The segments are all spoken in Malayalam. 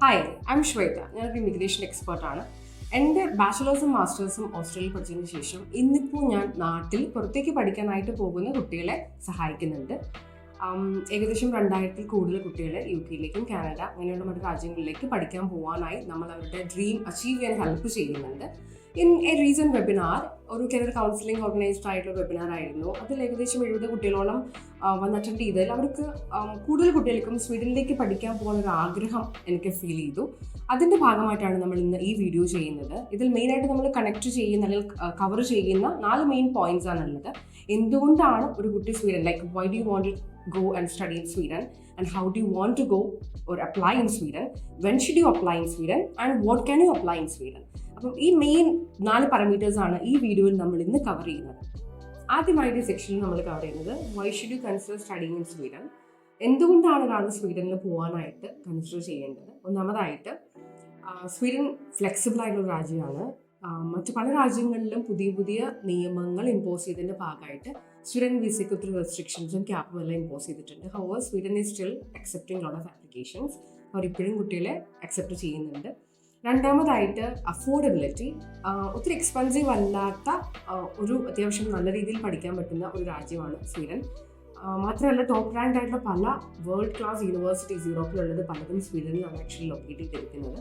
ഹായ് ഐ എം ശ്വേത ഞാനൊരു ഇമിഗ്രേഷൻ എക്സ്പേർട്ടാണ് എന്റെ ബാച്ചിലേഴ്സും മാസ്റ്റേഴ്സും ഓസ്ട്രേലിയയിൽ പഠിച്ചതിന് ശേഷം ഇന്നിപ്പോൾ ഞാൻ നാട്ടിൽ പുറത്തേക്ക് പഠിക്കാനായിട്ട് പോകുന്ന കുട്ടികളെ സഹായിക്കുന്നുണ്ട്. ഏകദേശം രണ്ടായിരത്തിൽ കൂടുതൽ കുട്ടികൾ യു കെയിലേക്കും കാനഡ അങ്ങനെയുള്ള മറ്റു രാജ്യങ്ങളിലേക്ക് പഠിക്കാൻ പോകാനായി നമ്മൾ അവരുടെ ഡ്രീം അച്ചീവ് ചെയ്യാൻ ഹെൽപ്പ് ചെയ്യുന്നുണ്ട്. ഇൻ എ റീസൺ വെബിനാർ ഒരു കരിയർ കൗൺസിലിംഗ് ഓർഗനൈസ്ഡ് ആയിട്ടുള്ള വെബിനാർ ആയിരുന്നു. അതിൽ ഏകദേശം എഴുപത് കുട്ടികളോളം വന്ന് അറ്റൻഡ് ചെയ്തതിൽ അവർക്ക് കൂടുതൽ കുട്ടികൾക്കും സ്വീഡനിലേക്ക് പഠിക്കാൻ പോകുന്ന ഒരു ആഗ്രഹം എനിക്ക് ഫീൽ ചെയ്തു. അതിന്റെ ഭാഗമായിട്ടാണ് നമ്മൾ ഇന്ന് ഈ വീഡിയോ ചെയ്യുന്നത്. ഇതിൽ മെയിനായിട്ട് നമ്മൾ കണക്ട് ചെയ്യുന്ന അല്ലെങ്കിൽ കവർ ചെയ്യുന്ന നാല് മെയിൻ പോയിന്റ്സ് ആണുള്ളത്. എന്തുകൊണ്ടാണ് ഒരു കുട്ടി Sweden like why do you want go and study in Sweden? And how do you want to go or apply in Sweden, when should you apply in Sweden, and what can you apply in Sweden? അപ്പം ഈ മെയിൻ നാല് പാരാമീറ്റേഴ്സ് ആണ് ഈ വീഡിയോയിൽ നമ്മൾ ഇന്ന് കവർ ചെയ്യുന്നത്. ആദ്യമായിട്ട് സെക്ഷനിൽ നമ്മൾ കവർ ചെയ്യുന്നത് why should you consider studying in Sweden എന്തുകൊണ്ടാണ് ഒരാൾ സ്വീഡനിൽ പോകാനായിട്ട് കൺസിഡർ ചെയ്യേണ്ടത്? ഒന്നാമതായിട്ട് സ്വീഡൻ ഫ്ലെക്സിബിൾ ആയിട്ടുള്ള രാജ്യമാണ്. മറ്റു പല രാജ്യങ്ങളിലും പുതിയ പുതിയ നിയമങ്ങൾ ഇമ്പോസ് ചെയ്തതിന്റെ ഭാഗമായിട്ട് സ്റ്റുഡന്റ് വിസയ്ക്ക് ഒത്തിരി റെസ്ട്രിക്ഷൻസും ക്യാപ്പും എല്ലാം ഇമ്പോസ് ചെയ്തിട്ടുണ്ട്. However Sweden is still accepting lot of applications അവർ ഇപ്പോഴും കുട്ടികളെ അക്സെപ്റ്റ് ചെയ്യുന്നുണ്ട്. രണ്ടാമതായിട്ട് അഫോർഡബിലിറ്റി ഒത്തിരി എക്സ്പെൻസീവ് അല്ലാത്ത ഒരു അത്യാവശ്യം നല്ല രീതിയിൽ പഠിക്കാൻ പറ്റുന്ന ഒരു രാജ്യമാണ് സ്വീഡൻ മാത്രമല്ല ടോപ്പ് റാങ്ക് ആയിട്ടുള്ള പല വേൾഡ് ക്ലാസ് യൂണിവേഴ്സിറ്റീസ് യൂറോപ്പിലുള്ളത് പലതും സ്വീഡനിലാണ് ആക്ച്വലി ലൊക്കേറ്റ് ചെയ്തിരിക്കുന്നത്.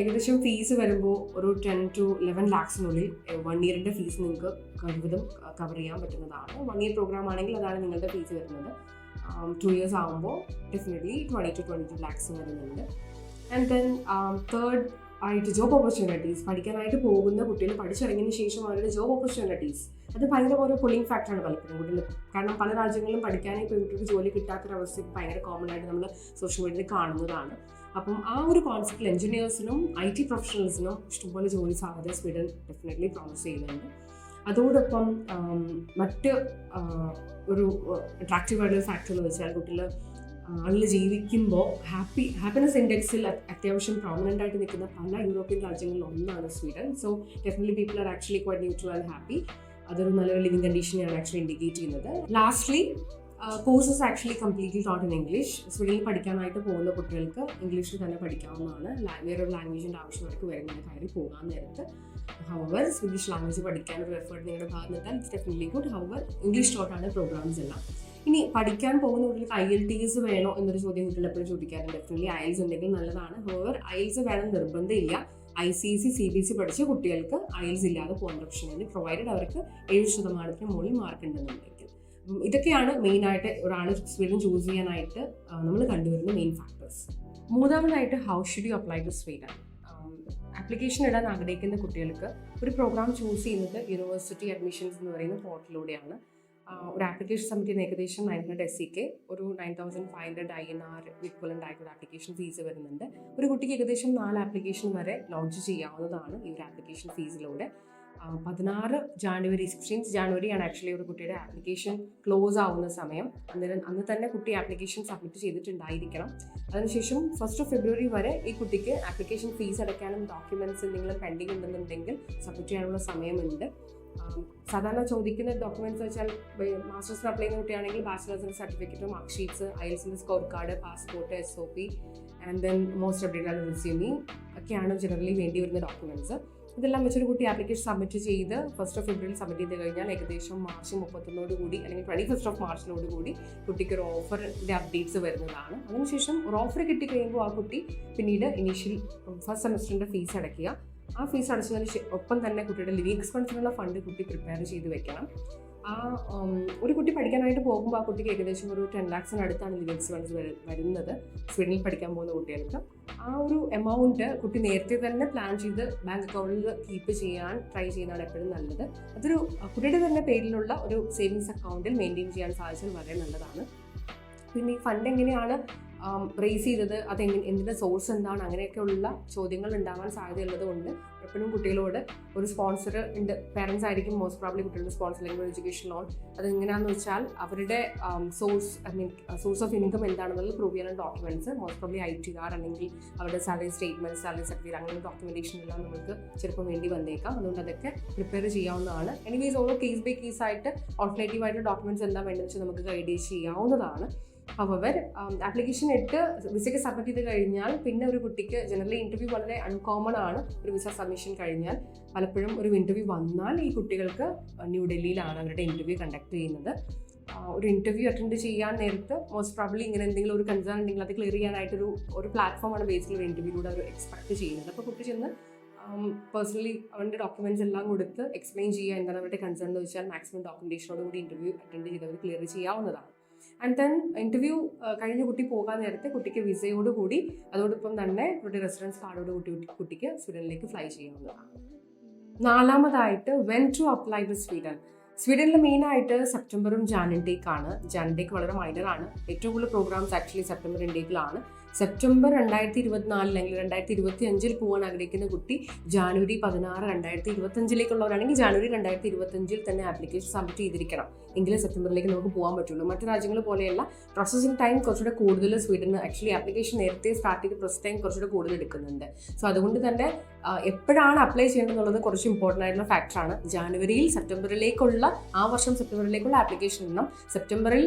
ഏകദേശം ഫീസ് വരുമ്പോൾ ഒരു ടെൻ ടു ലെവൻ ലാക്സിനുള്ളിൽ വൺ ഇയറിന്റെ ഫീസ് നിങ്ങൾക്ക് കഴിവതും കവർ ചെയ്യാൻ പറ്റുന്നതാണ്. വൺ ഇയർ പ്രോഗ്രാം ആണെങ്കിൽ അതാണ് നിങ്ങളുടെ ഫീസ് വരുന്നത്. ടു ഇയേഴ്സ് ആകുമ്പോൾ definitely twenty two twenty two lakhs വരുന്നുണ്ട്. ആൻഡ് ദെൻ തേർഡ് ആയിട്ട് ജോബ് ഓപ്പർച്യൂണിറ്റീസ് പഠിക്കാനായിട്ട് പോകുന്ന കുട്ടികൾ പഠിച്ചിറങ്ങിയതിന് ശേഷം അവരുടെ ജോബ് ഓപ്പർച്യൂണിറ്റീസ് അത് ഭയങ്കര ഓരോ പുള്ളിങ് ഫാക്ടറാണ് പലപ്പോഴും കുട്ടികൾ കാരണം പല രാജ്യങ്ങളിലും പഠിക്കാനായി പെൺകുട്ടികൾക്ക് ജോലി കിട്ടാത്തൊരവസ്ഥ ഭയങ്കര കോമൺ ആയിട്ട് നമ്മൾ സോഷ്യൽ മീഡിയയിൽ കാണുന്നതാണ്. അപ്പം ആ ഒരു കോൺസെപ്റ്റിൽ എഞ്ചിനീയേഴ്സിനും ഐ ടി പ്രൊഫഷണൽസിനും ഇഷ്ടംപോലെ ജോലി സാധ്യത സ്വീഡൻ ഡെഫിനറ്റ്ലി പ്രോമിസ് ചെയ്യുന്നുണ്ട്. അതോടൊപ്പം മറ്റ് ഒരു അട്രാക്റ്റീവ് ആയിട്ടുള്ള ഫാക്ടർ എന്ന് വെച്ചാൽ കുട്ടികൾ ആളിൽ ജീവിക്കുമ്പോൾ ഹാപ്പി ഹാപ്പിനെസ് ഇൻഡെക്സിൽ അത്യാവശ്യം പ്രോമിനന്റ് ആയിട്ട് നിൽക്കുന്ന പല യൂറോപ്യൻ രാജ്യങ്ങളിൽ ഒന്നാണ് Sweden. So definitely people are actually quite neutral and happy അതൊരു നല്ലൊരു ലിവിങ് കണ്ടീഷനെയാണ് ആക്ച്വലി ഇൻഡിക്കേറ്റ് ചെയ്യുന്നത്. Lastly courses actually completely taught in English സ്വീഡനിൽ പഠിക്കാനായിട്ട് പോകുന്ന കുട്ടികൾക്ക് ഇംഗ്ലീഷിൽ തന്നെ പഠിക്കാവുന്നതാണ്. വേറൊരു ലാംഗ്വേജിന്റെ ആവശ്യം അവർക്ക് വരുന്നില്ല കയറി പോകാൻ നേരത്ത്. ഹവർ സ്വീഡിഷ് ലാംഗ്വേജ് പഠിക്കാൻ ഒരു എഫേർട്ട് നിങ്ങളുടെ ഭാഗത്ത് നിന്നാൽ ഡെഫിനറ്റ്ലി ഗുഡ് ഹവർ ഇംഗ്ലീഷ് ടോട്ടാണ് പ്രോഗ്രാംസ് എല്ലാം. ഇനി പഠിക്കാൻ പോകുന്ന കുട്ടികൾക്ക് ഐ എൽ ടി എസ് വേണോ എന്നൊരു ചോദ്യം കുട്ടികൾ എപ്പോഴും ചോദിക്കാറുണ്ട്. ഡെഫിനറ്റ്ലി ഐൽസ് ഉണ്ടെങ്കിൽ നല്ലതാണ്. ഹവർ ഐൽസ് വേണം നിർബന്ധമില്ല. I C C C B S പഠിച്ച കുട്ടികൾക്ക് ഐൽസ് ഇല്ലാതെ പോകേണ്ട ഓപ്ഷൻ പ്രൊവൈഡഡ് അവർക്ക് ഏഴ് ശതമാനത്തിന് മുകളിൽ മാർക്ക് ഉണ്ടെന്നുണ്ടെങ്കിൽ. ഇതൊക്കെയാണ് മെയിനായിട്ട് ഒരാൾ സ്വീഡൻ ചൂസ് ചെയ്യാനായിട്ട് നമ്മൾ കണ്ടുവരുന്ന മെയിൻ ഫാക്ടേഴ്സ് മൂന്നാമതായിട്ട് how should you apply to Sweden application ഇടാൻ ആഗ്രഹിക്കുന്ന കുട്ടികൾക്ക് ഒരു പ്രോഗ്രാം ചൂസ് ചെയ്യുന്നത് യൂണിവേഴ്സിറ്റി അഡ്മിഷൻസ് എന്ന് പറയുന്ന പോർട്ടലിലൂടെയാണ് ഒരു ആപ്ലിക്കേഷൻ സബ്മിറ്റ് ഏകദേശം നയൻ ഹൺഡ്രഡ് എസ് സിക്ക് ഒരു nine thousand five hundred I N R equivalent ആയിട്ടുള്ള ആപ്ലിക്കേഷൻ ഫീസ് വരുന്നുണ്ട്. ഒരു കുട്ടിക്ക് ഏകദേശം നാല് ആപ്ലിക്കേഷൻ വരെ ലോഞ്ച് ചെയ്യാവുന്നതാണ് ഈ ഒരു ആപ്ലിക്കേഷൻ ഫീസിലൂടെ പതിനാറ് ജാനുവരി സിക്സ്റ്റീൻത്ത് ജാനുവരിയാണ് ആക്ച്വലി ഒരു കുട്ടിയുടെ ആപ്ലിക്കേഷൻ ക്ലോസ് ആവുന്ന സമയം. അന്നേരം അന്ന് തന്നെ കുട്ടി ആപ്ലിക്കേഷൻ സബ്മിറ്റ് ചെയ്തിട്ടുണ്ടായിരിക്കണം. അതിനുശേഷം ഫസ്റ്റ് ഓഫ് ഫെബ്രുവരി വരെ ഈ കുട്ടിക്ക് ആപ്ലിക്കേഷൻ ഫീസ് അടയ്ക്കാനും ഡോക്യുമെന്റ്സ് എന്തെങ്കിലും പെൻഡിങ് ഉണ്ടെന്നുണ്ടെങ്കിൽ സബ്മിറ്റ് ചെയ്യാനുള്ള സമയമുണ്ട്. സാധാരണ ചോദിക്കുന്ന ഡോക്യുമെന്റ്സ് വെച്ചാൽ മാസ്റ്റേഴ്സിന് അപ്ലൈ ചെയ്യുന്ന കുട്ടിയാണെങ്കിൽ ബാച്ചിലേഴ്സിന്റെ certificate mark sheets ഐൽസിന്റെ score card passport S O P and then most updated resume ഒക്കെയാണ് ജനറലി വേണ്ടി വരുന്ന ഡോക്യുമെന്റ്സ് ഇതെല്ലാം വെച്ചൊരു കുട്ടി ആപ്ലിക്കേഷൻ സബ്മിറ്റ് ചെയ്ത് ഫസ്റ്റ് ഓഫ് ഫെബ്രുവരി സബ്മിറ്റ് ചെയ്ത് കഴിഞ്ഞാൽ ഏകദേശം മാർച്ച് മുപ്പത്തൊന്നോട് കൂടി അല്ലെങ്കിൽ ട്വന്റി ഫസ്റ്റ് ഓഫ് മാർച്ചിനോട് കൂടി കുട്ടിക്ക് ഒരു ഓഫറിന്റെ അപ്ഡേറ്റ്സ് വരുന്നതാണ്. അതിനുശേഷം ഒരു ഓഫർ കിട്ടിക്കഴിയുമ്പോൾ ആ കുട്ടി പിന്നീട് ഇനീഷ്യൽ ഫസ്റ്റ് സെമസ്റ്ററിന്റെ ഫീസ് അടയ്ക്കുക. ആ ഫീസ് അടച്ചതിന് ഒപ്പം തന്നെ കുട്ടിയുടെ ലിവിങ് എക്സ്പെൻസിനുള്ള ഫണ്ട് കുട്ടി പ്രിപ്പയർ ചെയ്ത് വെക്കണം. ആ ഒരു കുട്ടി പഠിക്കാനായിട്ട് പോകുമ്പോൾ ആ കുട്ടിക്ക് ഏകദേശം ഒരു ടെൻ ലാക്സിന് അടുത്താണ് ലിവിങ് ഫണ്ട്സ് വരുന്നത്. സ്വീഡനിൽ പഠിക്കാൻ പോകുന്ന കുട്ടികൾക്ക്. ആ ഒരു എമൗണ്ട് കുട്ടി നേരത്തെ തന്നെ പ്ലാൻ ചെയ്ത് ബാങ്ക് അക്കൗണ്ടിൽ കീപ്പ് ചെയ്യാൻ ട്രൈ ചെയ്യുന്നതാണ് എപ്പോഴും നല്ലത്. അതൊരു കുട്ടിയുടെ തന്നെ പേരിലുള്ള ഒരു സേവിങ്സ് അക്കൗണ്ടിൽ മെയിന്റെയിൻ ചെയ്യാൻ സാധിച്ചാൽ വളരെ നല്ലതാണ്. പിന്നെ ഈ ഫണ്ട് എങ്ങനെയാണ് റേസ് ചെയ്തത് അതെങ്ങനെ എന്തിന്റെ സോഴ്സ് എന്താണ്? അങ്ങനെയൊക്കെയുള്ള ചോദ്യങ്ങൾ ഉണ്ടാവാൻ സാധ്യതയുള്ളത് കൊണ്ട് എപ്പോഴും കുട്ടികളോട് ഒരു സ്പോൺസർ ഉണ്ട്. പേരൻസ് ആയിരിക്കും മോസ്റ്റ് പ്രോബ്ലി കുട്ടികളുടെ സ്പോൺസർ അല്ലെങ്കിൽ എഡ്യൂക്കേഷൻ ലോൺ അതെങ്ങനെയാണെന്ന് വെച്ചാൽ അവരുടെ source I mean source of income എന്താണെന്നുള്ളത് പ്രൂവ് ചെയ്യുന്ന documents most probably I T R അല്ലെങ്കിൽ അവരുടെ സാലറി സ്റ്റേറ്റ്മെന്റ് സാലറി സർട്ടിഫിക്കറ്റ് അങ്ങനെയുള്ള ഡോക്യുമെന്റേഷൻ എല്ലാം നമുക്ക് ചിലപ്പോൾ വേണ്ടി വന്നേക്കാം. അതുകൊണ്ട് അതൊക്കെ പ്രിപ്പയർ ചെയ്യാവുന്നതാണ്. എനിവേസ് ഓരോ കേസ് ബൈ കേസ് ആയിട്ട് ഓൾട്ടർനേറ്റീവ് ആയിട്ട് ഡോക്യുമെന്റ്സ് എന്താ വേണ്ടതെന്ന് വെച്ചാൽ നമുക്ക് ഗൈഡ് ചെയ്യാവുന്നതാണ്. ഹവർ ആപ്ലിക്കേഷൻ ഇട്ട് വിസയ്ക്ക് സബ്മിറ്റ് ചെയ്ത് കഴിഞ്ഞാൽ പിന്നെ ഒരു കുട്ടിക്ക് ജനറലി ഇന്റർവ്യൂ വളരെ അൺകോമൺ ആണ്. ഒരു വിസ സബ്മിഷൻ കഴിഞ്ഞാൽ പലപ്പോഴും ഒരു ഇന്റർവ്യൂ വന്നാൽ ഈ കുട്ടികൾക്ക് ന്യൂഡൽഹിയിലാണ് അവരുടെ ഇന്റർവ്യൂ കണ്ടക്ട് ചെയ്യുന്നത്. ഒരു ഇന്റർവ്യൂ അറ്റൻഡ് ചെയ്യാൻ നേരത്ത് മോസ്റ്റ് പ്രോബ്ലി ഇങ്ങനെ എന്തെങ്കിലും ഒരു കൺസേൺ ഉണ്ടെങ്കിൽ അത് ക്ലിയർ ചെയ്യാനായിട്ടൊരു ഒരു പ്ലാറ്റ്ഫോമാണ് ബേസിക്കലി ഒരു ഇന്റർവ്യൂലൂടെ അവർ എക്സ്പെക്ട് ചെയ്യുന്നത്. അപ്പോൾ കുട്ടി ചെന്ന് പേഴ്സണലി അവന്റെ ഡോക്യുമെന്റ്സ് എല്ലാം കൊടുത്ത് എക്സ്പ്ലെയിൻ ചെയ്യുക എന്താണ് അവരുടെ കൺസേൺ എന്ന് വെച്ചാൽ മാക്സിമം ഡോക്യുമെന്റേഷനോട് കൂടി ഇന്റർവ്യൂ അറ്റൻഡ് ചെയ്ത് അവർ ക്ലിയർ ചെയ്യാവുന്നതാണ്. ആൻഡ് ദെൻ ഇന്റർവ്യൂ കഴിഞ്ഞ കുട്ടി പോകാൻ നേരത്തെ കുട്ടിക്ക് വിസയോട് കൂടി അതോടൊപ്പം തന്നെ കുട്ടി റെസിഡൻസ് കാർഡോട് കൂടി കുട്ടിക്ക് സ്വീഡനിലേക്ക് ഫ്ലൈ ചെയ്യാവുന്നതാണ്. നാലാമതായിട്ട് when to apply to Sweden സ്വീഡനിൽ മെയിനായിട്ട് സെപ്റ്റംബറും ജാൻ ഇൻടേക്കാണ് ജാൻ ഇൻടേക്ക് വളരെ മൈനറാണ് ഏറ്റവും കൂടുതൽ പ്രോഗ്രാംസ് ആക്ച്വലി സെപ്റ്റംബർ ഇൻടേക്കിലാണ് സെപ്റ്റംബർ രണ്ടായിരത്തി ഇരുപത്തിനാലിൽ അല്ലെങ്കിൽ രണ്ടായിരത്തി ഇരുപത്തി അഞ്ചിൽ പോകാൻ ആഗ്രഹിക്കുന്ന കുട്ടി ജാനുവരി പതിനാറ് രണ്ടായിരത്തി ഇരുപത്തഞ്ചിലേക്കുള്ളവരാണെങ്കിൽ ജാനുവരി രണ്ടായിരത്തി ഇരുപത്തഞ്ചിൽ തന്നെ ആപ്ലിക്കേഷൻ സബ്മിറ്റ് ചെയ്തിരിക്കണം. എങ്കിലേ സെപ്റ്റംബറിലേക്ക് നമുക്ക് പോകാൻ പറ്റുള്ളൂ. മറ്റു രാജ്യങ്ങൾ പോലെയല്ല പ്രോസസ്സിംഗ് ടൈം കുറച്ചുകൂടെ കൂടുതൽ സ്വീഡന് ആക്ച്വലി ആപ്ലിക്കേഷൻ നേരത്തെ സ്റ്റാർട്ട് ചെയ്ത് പ്രോസസ് ടൈം കുറച്ചുകൂടെ കൂടുതൽ എടുക്കുന്നുണ്ട്. സോ അതുകൊണ്ട് തന്നെ എപ്പോഴാണ് അപ്ലൈ ചെയ്യേണ്ടതെന്നുള്ളത് കുറച്ച് ഇമ്പോർട്ടന്റ് ആയിട്ടുള്ള ഫാക്ടറാണ് ജാനുവരിയിൽ സെപ്റ്റംബറിലേക്കുള്ള ആ വർഷം സെപ്റ്റംബറിലേക്കുള്ള ആപ്ലിക്കേഷൻ എണ്ണം സെപ്റ്റംബറിൽ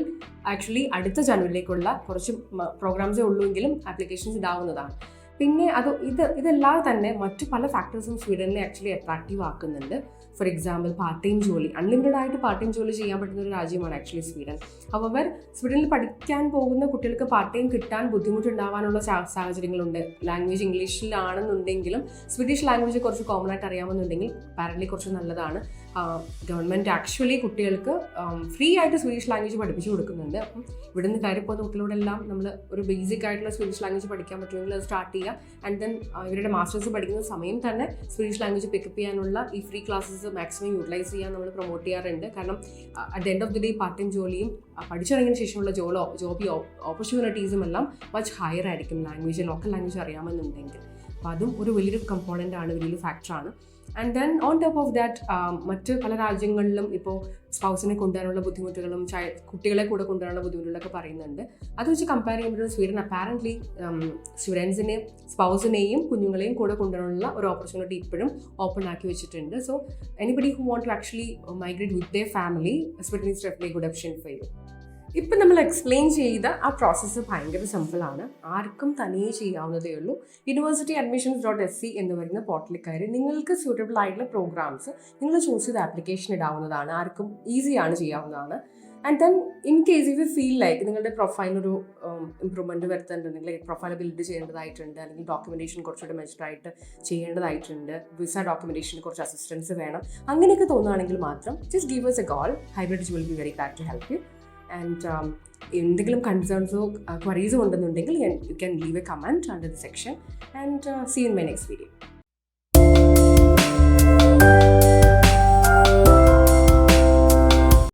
ആക്ച്വലി അടുത്ത ജാനുവരിയിലേക്കുള്ള കുറച്ച് പ്രോഗ്രാംസേ ഉള്ളൂ എങ്കിലും ആപ്ലിക്കേഷൻസ് ഇടാവുന്നതാണ് പിന്നെ അത് ഇത് ഇതല്ലാതെ തന്നെ മറ്റു പല ഫാക്ടേഴ്സും സ്വീഡനെ ആക്ച്വലി അട്രാക്റ്റീവ് ആക്കുന്നുണ്ട്. ഫോർ എക്സാമ്പിൾ പാർട്ട് ടൈം ജോലി. അൺലിമിറ്റഡ് ആയിട്ട് പാർട്ട് ടൈം ജോലി ചെയ്യാൻ പറ്റുന്ന ഒരു രാജ്യമാണ് ആക്ച്വലി സ്വീഡൻ. അവർ സ്വീഡനിൽ പഠിക്കാൻ പോകുന്ന കുട്ടികൾക്ക് പാർട്ട് ടൈം കിട്ടാൻ ബുദ്ധിമുട്ടുണ്ടാവാനുള്ള സാഹചര്യങ്ങളുണ്ട്. ലാംഗ്വേജ് ഇംഗ്ലീഷിലാണെന്നുണ്ടെങ്കിലും സ്വീഡിഷ് ലാംഗ്വേജ് കുറച്ച് കോമൺ ആയിട്ട് അറിയാമെന്നുണ്ടെങ്കിൽ പാരലി കുറച്ച് നല്ലതാണ്. ഗവൺമെന്റ് ആക്ച്വലി കുട്ടികൾക്ക് ഫ്രീ ആയിട്ട് സ്വീഡിഷ് ലാംഗ്വേജ് പഠിപ്പിച്ചു കൊടുക്കുന്നുണ്ട്. അപ്പം ഇവിടുന്ന് പോകുന്ന കുട്ടികളോടെല്ലാം നമ്മൾ ഒരു ബേസിക് ആയിട്ടുള്ള സ്വീഡിഷ് ലാംഗ്വേജ് പഠിക്കാൻ പറ്റുമെങ്കിൽ അത് സ്റ്റാർട്ട് ചെയ്യുക. ആൻഡ് ദെൻ ഇവരുടെ മാസ്റ്റേഴ്സ് പഠിക്കുന്ന സമയം തന്നെ സ്വീഡിഷ് ലാംഗ്വേജ് പിക്കപ്പ് ചെയ്യാനുള്ള ഈ ഫ്രീ ക്ലാസ്സസ് മാക്സിമം യൂട്ടിലൈസ് ചെയ്യാൻ നമ്മൾ പ്രൊമോട്ട് ചെയ്യാറുണ്ട്. കാരണം at end of the day part time ജോലിയും പഠിച്ചിറങ്ങിയ ശേഷമുള്ള ജോലോ ജോബി ഓപ്പർച്യൂണിറ്റീസും എല്ലാം മച്ച് ഹയർ ആയിരിക്കും ലാംഗ്വേജ് ലോക്കൽ ലാംഗ്വേജ് അറിയാമെന്നുണ്ടെങ്കിൽ. അപ്പോൾ അതും ഒരു വലിയൊരു കമ്പോണന്റ് ആണ് വലിയൊരു ഫാക്ടറാണ് and then on top of that മറ്റ് പല രാജ്യങ്ങളിലും ഇപ്പോൾ സ്പൗസിനെ കൊണ്ടുവരാനുള്ള ബുദ്ധിമുട്ടുകളും ചൈ കുട്ടികളെ കൂടെ കൊണ്ടുവരാനുള്ള ബുദ്ധിമുട്ടുകളൊക്കെ പറയുന്നുണ്ട്. അത് വെച്ച് കമ്പയർ ചെയ്യുമ്പോൾ സ്വീഡൻ അപ്പാരന്റ്ലി സ്റ്റുഡൻസിനെ സ്പൗസിനെയും കുഞ്ഞുങ്ങളെയും കൂടെ കൊണ്ടുവരാനുള്ള ഒരു ഓപ്പർച്യൂണിറ്റി ഇപ്പോഴും ഓപ്പൺ ആക്കി വെച്ചിട്ടുണ്ട്. So anybody who want to actually migrate with the family Sweden is definitely good option for you ഇപ്പം നമ്മൾ എക്സ്പ്ലെയിൻ ചെയ്ത ആ പ്രോസസ്സ് ഭയങ്കര സിമ്പിളാണ് ആർക്കും തനിയെ ചെയ്യാവുന്നതേ ഉള്ളൂ. University admissions dot S E എന്ന് പറയുന്ന പോർട്ടലിൽ കയറി നിങ്ങൾക്ക് സ്യൂട്ടബിൾ ആയിട്ടുള്ള പ്രോഗ്രാംസ് നിങ്ങൾ ചൂസ് ചെയ്ത് ആപ്ലിക്കേഷൻ ഇടാവുന്നതാണ്. ആർക്കും ഈസിയാണ് ചെയ്യാവുന്നതാണ്. And then in case if you feel like നിങ്ങളുടെ പ്രൊഫൈലൊരു ഇമ്പ്രൂവ്മെന്റ് വരുത്തേണ്ടതുണ്ടെങ്കിൽ പ്രൊഫൈൽ ബിൽഡ് ചെയ്യേണ്ടതായിട്ടുണ്ട് അല്ലെങ്കിൽ ഡോക്യുമെന്റേഷൻ കുറച്ചുകൂടെ മെച്ചറായിട്ട് ചെയ്യേണ്ടതായിട്ടുണ്ട് വിസ ഡോക്യുമെന്റേഷന് കുറച്ച് അസിസ്റ്റൻസ് വേണം അങ്ങനെയൊക്കെ തോന്നുകയാണെങ്കിൽ മാത്രം just give us a call Hybrid will be very glad to help you and എന്തെങ്കിലും കൺസേൺസോ ക്വറീസോ ഉണ്ടെന്നുണ്ടെങ്കിൽ you can leave a comment under the section and see in my next video